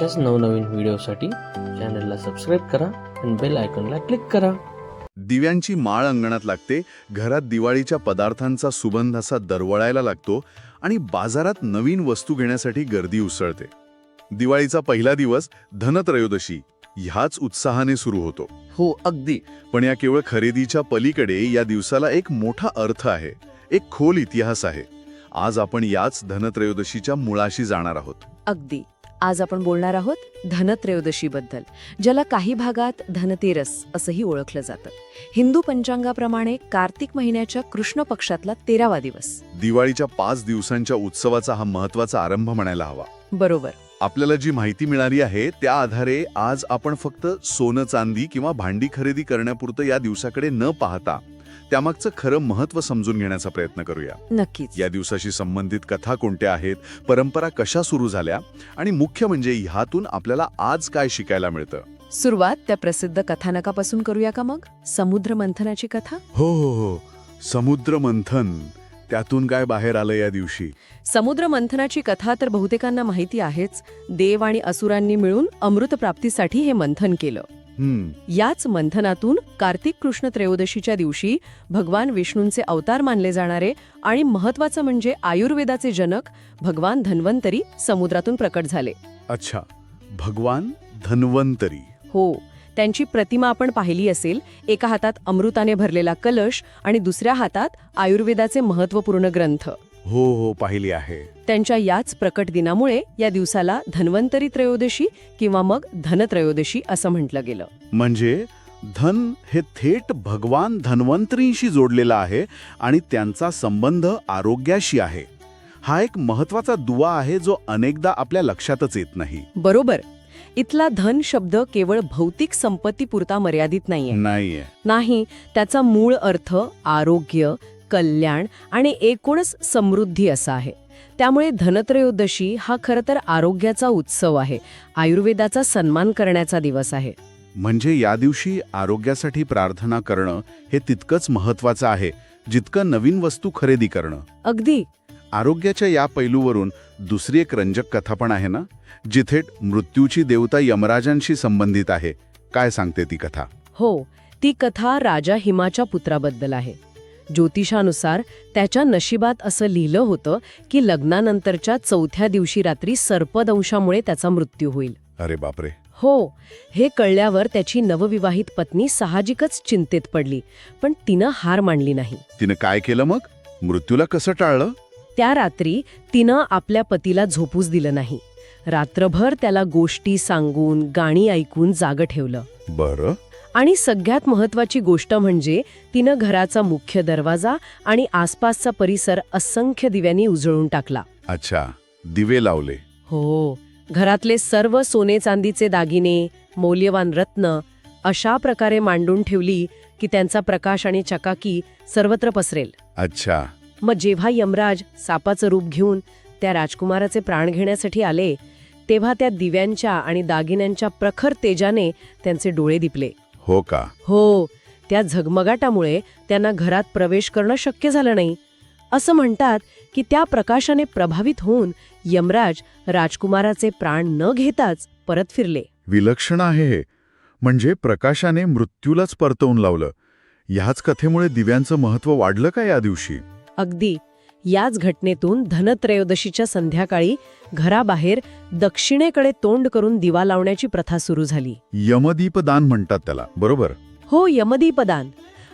अशाच नवनवीन व्हिडिओसाठी चॅनलला सबस्क्राईब करा आणि बेल आयकॉनला क्लिक करा. दिव्यांची माळ अंगणात लागते घरात दिवाळीच्या पदार्थांचा सुगंध असा दरवळायला लागतो आणि बाजारात नवीन वस्तू घेण्यासाठी गर्दी उसळते. दिवाळीचा पहिला दिवस धनत्रयोदशी ह्याच उत्साहाने सुरू होतो. हो अगदी. पण या केवळ खरेदीच्या पलीकडे या दिवसाला एक मोठा अर्थ आहे एक खोल इतिहास आहे. आज आपण याच धनत्रयोदशीच्या मुळाशी जाणार आहोत. अगदी. आज आपण बोलणार आहोत धनत्रयोदशीबद्दल ज्याला काही भागात धनतेरस असंही ओळखलं जातं. हिंदू पंचांगाप्रमाणे कार्तिक महिन्याच्या कृष्ण पक्षातला तेरावा दिवस. दिवाळीच्या पाच दिवसांच्या उत्सवाचा हा महत्त्वाचा आरंभ म्हणायला हवा. बरोबर. आपल्याला जी माहिती मिळाली आहे त्या आधारे आज आपण फक्त सोनं चांदी किंवा भांडी खरेदी करण्यापुरतं या दिवसाकडे न पाहता त्यामागचं खरं महत्त्व समजून घेण्याचा प्रयत्न करूया. नक्कीच. या दिवसाशी संबंधित कथा कोणत्या आहेत परंपरा कशा सुरू झाल्या आणि मुख्य म्हणजे ह्यातून आपल्याला आज काय शिकायला मिळतं? सुरुवात त्या प्रसिद्ध कथानकापासून करूया का मग? समुद्र मंथनाची कथा? हो हो हो. समुद्र मंथन. त्यातून काय बाहेर आलं या दिवशी? समुद्र मंथनाची कथा तर बहुतेकांना माहिती आहेच. देव आणि असुरांनी मिळून अमृत प्राप्तीसाठी हे मंथन केलं. याच मंथनातून कार्तिक कृष्ण त्रयोदशीच्या दिवशी भगवान विष्णूंचे अवतार मानले जाणारे आणि महत्वाचं म्हणजे आयुर्वेदाचे जनक भगवान धन्वंतरी समुद्रातून प्रकट झाले. अच्छा. भगवान धन्वंतरी. हो. त्यांची प्रतिमा आपण पाहिली असेल एका हातात अमृताने भरलेला कलश आणि दुसऱ्या हातात आयुर्वेदाचे महत्त्वपूर्ण ग्रंथ. हो हो पाहिली आहे. त्यांच्या याच प्रकट दिनामुळे या दिवसाला धन्वंतरी त्रयोदशी किंवा मग धनत्रयोदशी असं म्हटलं गेलं. म्हणजे धन हे थेट भगवान धन्वंतरींशी जोडलेला आहे आणि त्यांचा संबंध आरोग्याशी आहे. हा एक महत्त्वाचा दुवा आहे जो अनेकदा आपल्या लक्षातच येत नाही. बरोबर. इथला धन शब्द केवळ भौतिक संपत्तीपुरता मर्यादित नाहीये. नाहीये. नाही त्याचा मूळ अर्थ आरोग्य कल्याण आणि एकूणच समृद्धी असा आहे. त्यामुळे धनत्रयोदशी हा खरं तर आरोग्याचा उत्सव आहे. आयुर्वेदाचा सन्मान करण्याचा दिवस आहे. म्हणजे या दिवशी आरोग्यासाठी प्रार्थना करणं हे तितकंच महत्वाचं आहे जितकं नवीन वस्तू खरेदी करणं. अगदी. आरोग्याच्या या पैलूवरून दुसरी एक रंजक कथा पण आहे ना? जिथे मृत्यूची देवता यमराजांशी संबंधित आहे. काय सांगते ती कथा? हो ती कथा राजा हिमाच्या पुत्राबद्दल आहे. ज्योतिषानुसार त्याच्या नशिबात असं लिहिलं होतं की लग्नानंतरच्या चौथ्या दिवशी रात्री सर्पदंशामुळे त्याचा मृत्यू होईल. अरे बापरे. हो हे कळल्यावर त्याची नवविवाहित पत्नी साहजिकच चिंतेत पडली पण तिनं हार मानली नाही. तिनं काय केलं मग? मृत्यूला कसं टाळलं? त्या रात्री तिनं आपल्या पतीला झोपूच दिलं नाही. रात्रभर त्याला गोष्टी सांगून गाणी ऐकून जागं ठेवलं. बरं. आणि सगळ्यात महत्वाची गोष्ट म्हणजे तिनं घराचा मुख्य दरवाजा आणि आसपासचा परिसर असंख्य दिव्यांनी उजळून टाकला. अच्छा दिवे लावले. हो घरातले सर्व सोने चांदीचे दागिने मौल्यवान रत्न अशा प्रकारे मांडून ठेवली की त्यांचा प्रकाश आणि चकाकी सर्वत्र पसरेल. अच्छा. मग जेव्हा यमराज सापाचं रूप घेऊन त्या राजकुमाराचे प्राण घेण्यासाठी आले तेव्हा त्या दिव्यांच्या आणि दागिन्यांच्या प्रखर तेजाने त्यांचे डोळे दिपले. हो का? हो त्या झगमगाटामुळे त्यांना घरात प्रवेश करणं शक्य झालं नाही. असं म्हणतात की त्या प्रकाशाने प्रभावित होऊन यमराज राजकुमाराचे प्राण न घेताच परत फिरले. विलक्षण आहे हे. म्हणजे प्रकाशाने मृत्यूलाच परतवून लावलं. ह्याच कथेमुळे दिव्यांचं महत्त्व वाढलं का या दिवशी? अगदी. याच घटनेतून धनत्रयोदशीच्या संध्याकाळी घराबाहेर दक्षिणेकडे तोंड करून दिवा लावण्याची प्रथा सुरू झाली. यमदीपदान म्हणतात त्याला बरोबर? हो यमदीपदान.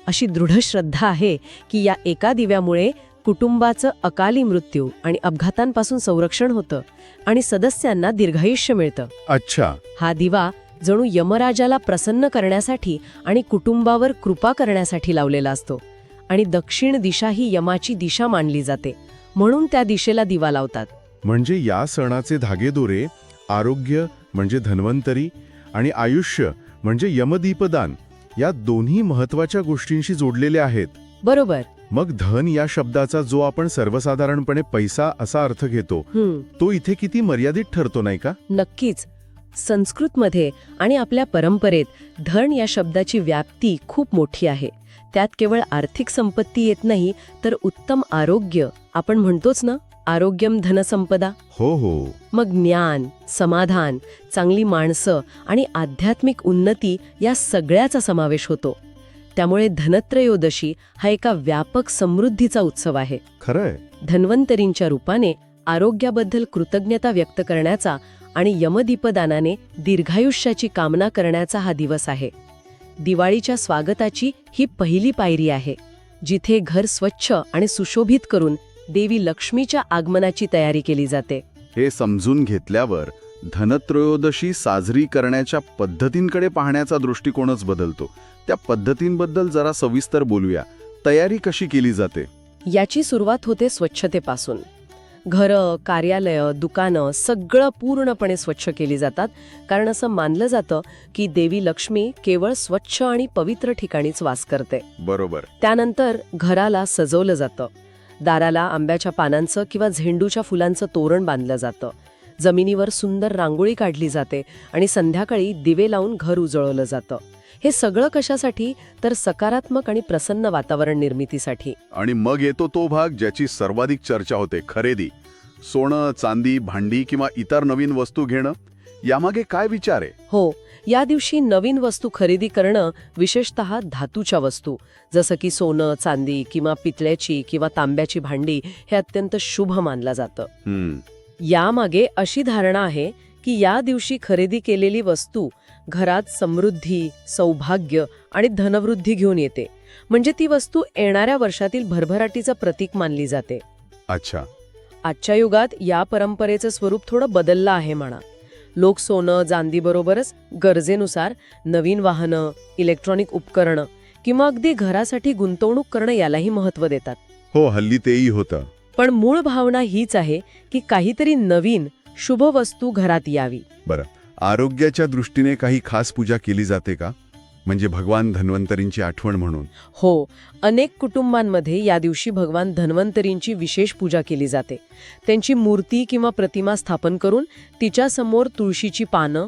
अशी दृढ श्रद्धा आहे की या एका दिव्यामुळे कुटुंबाचं अकाली मृत्यू आणि अपघातांपासून संरक्षण होतं आणि सदस्यांना दीर्घायुष्य मिळतं. अच्छा. हा दिवा जणू यमराजाला प्रसन्न करण्यासाठी आणि कुटुंबावर कृपा करण्यासाठी लावलेला असतो. आणि दक्षिण दिशा ही यमाची दिशा मानली जाते. म्हणून त्या दिशेला दिवा लावतात. म्हणजे या सणाचे धागेदोरे आरोग्य म्हणजे धन्वंतरी आणि आयुष्य म्हणजे यमदीपदान या दोन्ही महत्त्वाच्या गोष्टींशी जोडलेले आहेत. बरोबर. मग धन या शब्दाचा जो आपण सर्वसाधारणपणे पैसा असा अर्थ घेतो तो इथे किती मर्यादित ठरतो नाही का? नक्कीच. संस्कृतमध्ये आणि आपल्या परंपरेत धन या शब्दाची व्याप्ती खूप मोठी आहे. त्यात केवळ आर्थिक संपत्ती येत नाही तर उत्तम आरोग्य. आपण म्हणतोच ना आरोग्यम धनसंपदा. हो हो. मग ज्ञान समाधान चांगली माणसं आणि आध्यात्मिक उन्नती या सगळ्याचा समावेश होतो. त्यामुळे धनत्रयोदशी हा एका व्यापक समृद्धीचा उत्सव आहे. खरंय. धन्वंतरींच्या रूपाने आरोग्याबद्दल कृतज्ञता व्यक्त करण्याचा आणि यमदीपदानाने दीर्घायुष्याची कामना करण्याचा हा दिवस आहे. दिवाळीच्या स्वागताची ही पहिली पायरी आहे जिथे घर स्वच्छ आणि सुशोभित करून देवी लक्ष्मीच्या आगमनाची तयारी केली जाते. हे समजून घेतल्यावर धनत्रयोदशी साजरी करण्याच्या पद्धतींकडे पाहण्याचा दृष्टिकोनच बदलतो. त्या पद्धतींबद्दल जरा सविस्तर बोलूया. तयारी कशी केली जाते? याची सुरुवात होते स्वच्छतेपासून. घरं कार्यालयं दुकानं सगळं पूर्णपणे स्वच्छ केली जातात. कारण असं मानलं जातं की देवी लक्ष्मी केवळ स्वच्छ आणि पवित्र ठिकाणीच वास करते. बरोबर. त्यानंतर घराला सजवलं जातं. दाराला आंब्याच्या पानांचं किंवा झेंडूच्या फुलांचं तोरण बांधलं जातं. जमिनीवर सुंदर रांगोळी काढली जाते आणि संध्याकाळी दिवे लावून घर उजळवलं जातं. हे सगळं कशासाठी? तर सकारात्मक आणि प्रसन्न वातावरण निर्मितीसाठी. आणि मग येतो तो भाग ज्याची सर्वाधिक चर्चा होते खरेदी. सोनं चांदी भांडी किंवा इतर नवीन वस्तू घेणं? यामागे काय विचार आहे? हो या दिवशी नवीन वस्तू खरेदी करणं विशेषत धातूच्या वस्तू. जसं की सोनं चांदी किंवा पितळ्याची किंवा तांब्याची भांडी हे अत्यंत शुभ मानलं जातं. यामागे अशी धारणा आहे की या दिवशी खरेदी केलेली वस्तू घरात समृद्धी सौभाग्य आणि धनवृद्धी घेऊन येते. म्हणजे ती वस्तू येणाऱ्या वर्षातील भरभराटीचं प्रतीक मानली जाते. अच्छा. आजच्या युगात या परंपरेचं स्वरूप थोडं बदललं आहे म्हणा. लोक सोनं चांदीबरोबरच गरजेनुसार नवीन वाहनं इलेक्ट्रॉनिक उपकरणं किंवा अगदी घरासाठी गुंतवणूक करणं यालाही महत्त्व देतात. हो हल्ली तेही होतं. पण मूळ भावना हीच आहे की काहीतरी नवीन शुभ वस्तू घरात यावी. आरोग्याच्या दृष्टीने काही खास पूजा केली जाते का? म्हणजे भगवान धन्वंतरींची आठवण म्हणून. हो. अनेक कुटुंबांमध्ये या दिवशी भगवान धन्वंतरींची विशेष पूजा केली जाते. त्यांची मूर्ती किंवा प्रतिमा स्थापन करून तिच्यासमोर तुळशीची पानं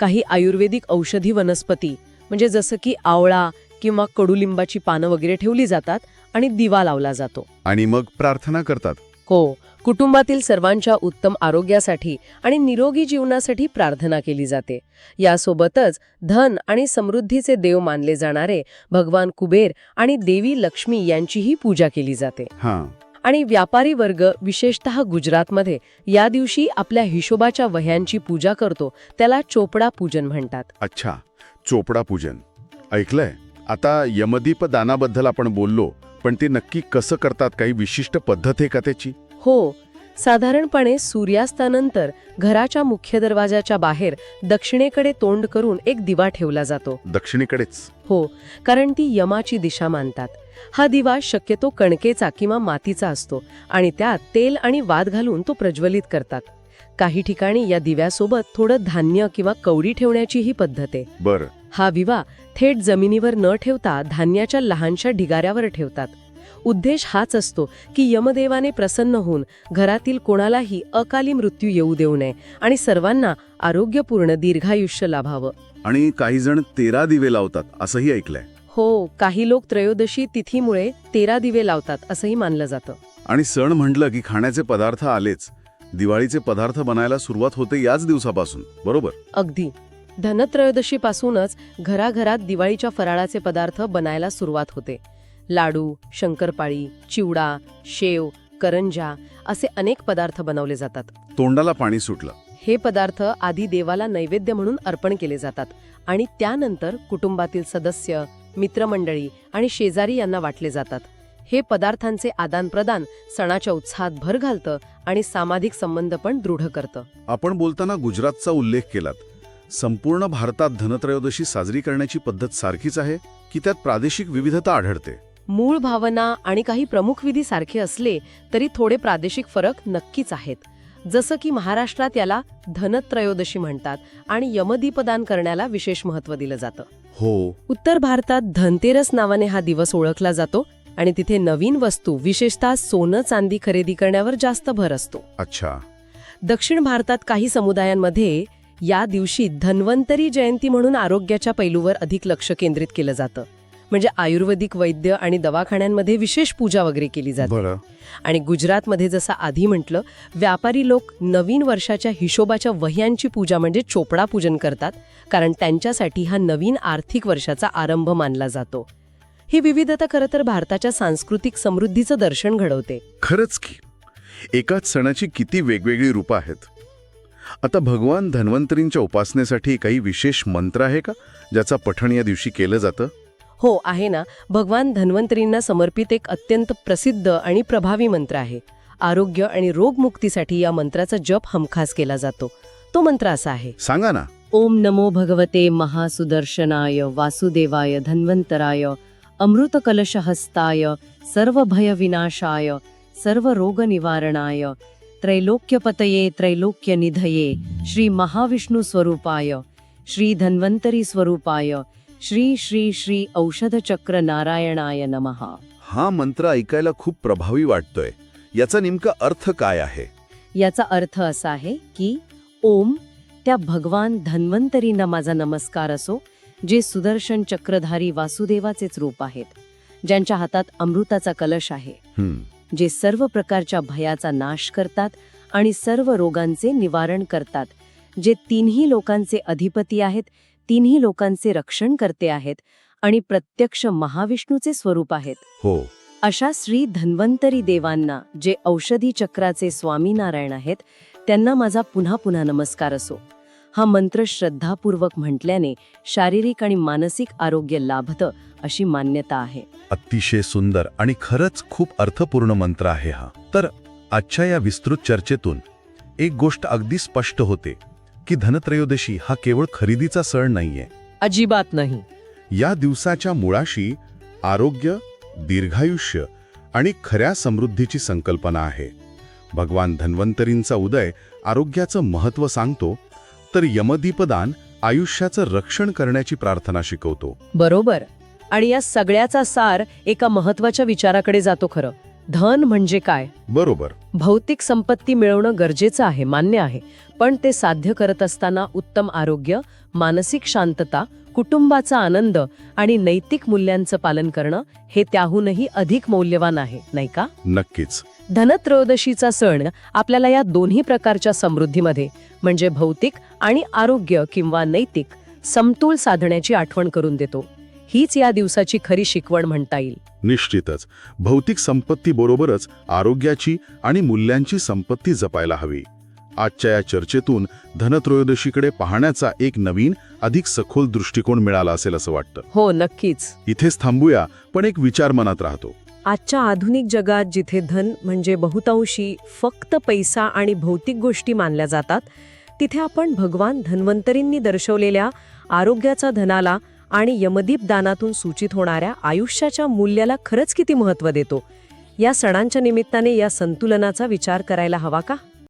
काही आयुर्वेदिक औषधी वनस्पती म्हणजे जसं की आवळा किंवा कडुलिंबाची पानं वगैरे ठेवली जातात आणि दिवा लावला जातो. आणि मग प्रार्थना करतात. हो कुटुंबातील सर्वांच्या उत्तम आरोग्यासाठी आणि निरोगी जीवनासाठी प्रार्थना केली जाते. यासोबतच धन आणि समृद्धीचे देव मानले जाणारे भगवान कुबेर आणि देवी लक्ष्मी यांचीही पूजा केली जाते. हां. आणि व्यापारी वर्ग विशेषतः गुजरातमध्ये या दिवशी आपल्या हिशोबाच्या वह्यांची पूजा करतो त्याला चोपडा पूजन म्हणतात. अच्छा चोपडा पूजन. ऐकलंय? आता यमदीप दानाबद्दल आपण बोललो पण ते नक्की कसं करतात काही विशिष्ट पद्धत आहे का त्याची? हो साधारणपणे सूर्यास्तानंतर घराच्या मुख्य दरवाजाच्या बाहेर दक्षिणेकडे तोंड करून एक दिवा ठेवला जातो. दक्षिणेकडेच? हो कारण ती यमाची दिशा मानतात. हा दिवा शक्यतो कणकेचा किंवा मातीचा असतो आणि त्यात तेल आणि वाद घालून तो प्रज्वलित करतात. काही ठिकाणी या दिव्यासोबत थोडं धान्य किंवा कवडी ठेवण्याची ही पद्धत आहे. बरं. हा विवा थेट जमिनीवर न ठेवता धान्याच्या लहानशा ढिगाऱ्यावर ठेवतात. उद्देश हाच असतो की यमदेवाने प्रसन्न होऊन घरातील कोणालाही अकाली मृत्यू येऊ देऊ नये आणि सर्वांना आरोग्यपूर्ण दीर्घायुष्य लाभावं. आणि काही जण तेरा दिवे लावतात असंही ऐकलंय. हो काही लोक त्रयोदशी तिथीमुळे तेरा दिवे लावतात असंही मानलं जातं. आणि सण म्हटलं की खाण्याचे पदार्थ आलेच. दिवाळीचे पदार्थ बनायला सुरुवात होते याच दिवसापासून बरोबर? अगदी. धनत्रयोदशीपासूनच घराघरात दिवाळीच्या फराळाचे पदार्थ बनायला सुरुवात होते. लाडू शंकरपाळी चिवडा शेव करंजा असे अनेक पदार्थ बनवले जातात. तोंडाला पाणी सुटलं. हे पदार्थ आधी देवाला नैवेद्य म्हणून अर्पण केले जातात आणि त्यानंतर कुटुंबातील सदस्य मित्रमंडळी आणि शेजारी यांना वाटले जातात. हे पदार्थांचे आदानप्रदान सणाच्या उत्साहात भर घालतं आणि सामाजिक संबंध पण दृढ करतं. आपण बोलताना गुजरातचा उल्लेख केलात. संपूर्ण भारतात धनत्रयोदशी साजरी करण्याची पद्धत सारखीच आहे की त्यात प्रादेशिक विविधता आढळते. मूळ भावना आणि काही प्रमुख विधी सारखे असले तरी थोडे प्रादेशिक फरक नक्कीच आहेत. जसं की महाराष्ट्रात याला धनत्रयोदशी म्हणतात आणि यमदीपदान करण्याला विशेष महत्त्व दिलं जातं. हो. उत्तर भारतात धनतेरस नावाने हा दिवस ओळखला जातो आणि तिथे नवीन वस्तू विशेषतः सोनं चांदी खरेदी करण्यावर जास्त भर असतो. अच्छा. दक्षिण भारतात काही समुदायांमध्ये या दिवशी धन्वंतरी जयंती म्हणून आरोग्याच्या पैलूवर अधिक लक्ष केंद्रित केलं जातं. म्हणजे आयुर्वेदिक वैद्य आणि दवाखान्यांमध्ये विशेष पूजा वगैरे केली जाते. आणि गुजरातमध्ये जसं आधी म्हटलं व्यापारी लोक नवीन वर्षाच्या हिशोबाच्या वह्यांची पूजा म्हणजे चोपडा पूजन करतात कारण त्यांच्यासाठी हा नवीन आर्थिक वर्षाचा आरंभ मानला जातो. ही विविधता खरं तर भारताच्या सांस्कृतिक समृद्धीचं दर्शन घडवते. खरंच की. एकाच सणाची किती वेगवेगळी रूपं आहेत. आता भगवान धन्वंतरींच्या उपासनेसाठी काही विशेष मंत्र आहे का ज्याचा पठण या दिवशी केलं जातं? हो आहे ना. भगवान धन्वंतरींना समर्पित एक अत्यंत प्रसिद्ध आणि प्रभावी मंत्र आहे. आरोग्य आणि रोगमुक्तीसाठी या मंत्राचा जप हमखास केला जातो. तो मंत्र असा आहे. सांगा ना. ओम नमो भगवते महासुदर्शनाय वासुदेवाय धन्वंतराय अमृतकलशहस्ताय सर्वभयविनाशाय सर्वरोगनिवारणाय त्रैलोक्यपतये त्रैलोक्यनिधये श्री महाविष्णुस्वरूपाय श्री धन्वंतरी स्वरूपाय श्री श्री श्री औषधचक्र नारायणाय नमः. हा मंत्र ऐकायला खूप प्रभावी वाटतोय. याचा नेमका अर्थ काय आहे? याचा अर्थ असा आहे की ओम त्या भगवान धन्वंतरींना माझा नमस्कार असो जे सुदर्शन चक्रधारी वासुदेवाचेच रूप आहेत ज्यांच्या हातात अमृताचा कलश आहे. जे सर्व प्रकारच्या भयाचा नाश करतात आणि सर्व रोगांचे निवारण करतात. जे तिन्ही लोकांचे अधिपती आहेत तिन्ही लोकांचे रक्षण करते आहेत आणि प्रत्यक्ष महाविष्णूचे स्वरूप आहेत. हो. अशा श्री धन्वंतरी देवांना जे औषधी चक्राचे स्वामीनारायण आहेत त्यांना माझा पुन्हा पुन्हा नमस्कार असो. हा मंत्र श्रद्धापूर्वक म्हटल्याने शारीरिक आणि मानसिक आरोग्य लाभतं अशी मान्यता आहे. अतिशय सुंदर आणि खरंच खूप अर्थपूर्ण मंत्र आहे हा. तर आजच्या या विस्तृत चर्चेतून एक गोष्ट अगदी स्पष्ट होते की धनत्रयोदशी हा केवळ खरेदीचा सण नाहीये. अजिबात नाही. या दिवसाच्या मुळाशी आरोग्य दीर्घायुष्य आणि खऱ्या समृद्धीची संकल्पना आहे. भगवान धन्वंतरींचा उदय आरोग्याचं महत्त्व सांगतो तर यमदीपदान आयुष्याचं रक्षण करण्याची प्रार्थना शिकवतो. बरोबर. आणि या सगळ्याचा सार एका महत्त्वाच्या विचाराकडे जातो खरं. धन म्हणजे काय? बरोबर. भौतिक संपत्ती मिळवणं गरजेचं आहे मान्य आहे. पण ते साध्य करत असताना उत्तम आरोग्य मानसिक शांतता कुटुंबाचा आनंद आणि नैतिक मूल्यांचं पालन करणं हे त्याहूनही अधिक मौल्यवान आहे नाही का? नक्कीच. धनत्रयोदशीचा सण आपल्याला या दोन्ही प्रकारच्या समृद्धीमध्ये म्हणजे भौतिक आणि आरोग्य किंवा नैतिक समतोल साधण्याची आठवण करून देतो. हीच या दिवसाची खरी शिकवण म्हणता येईल. निश्चितच. भौतिक संपत्ती बरोबरच आरोग्याची आणि मूल्यांची संपत्ती जपायला हवी. आजच्या या चर्चेतून धनत्रयोदशीकडे पाहण्याचा एक नवीन अधिक सखोल दृष्टिकोन मिळाला असेल असं वाटतं. हो नक्कीच. इथेच थांबूया पण एक विचार मनात राहतो. आजच्या आधुनिक जगात जिथे धन म्हणजे बहुतांशी फक्त पैसा आणि भौतिक गोष्टी मानल्या जातात तिथे आपण भगवान धन्वंतरींनी दर्शवलेल्या आरोग्याचा धनाला आणि यमदीप दानातून सूचित होणाऱ्या आयुष्याच्या मूल्याला खरंच किती महत्त्व देतो? या सणांच्या निमित्ताने या संतुलनाचा विचार करायला हवा का?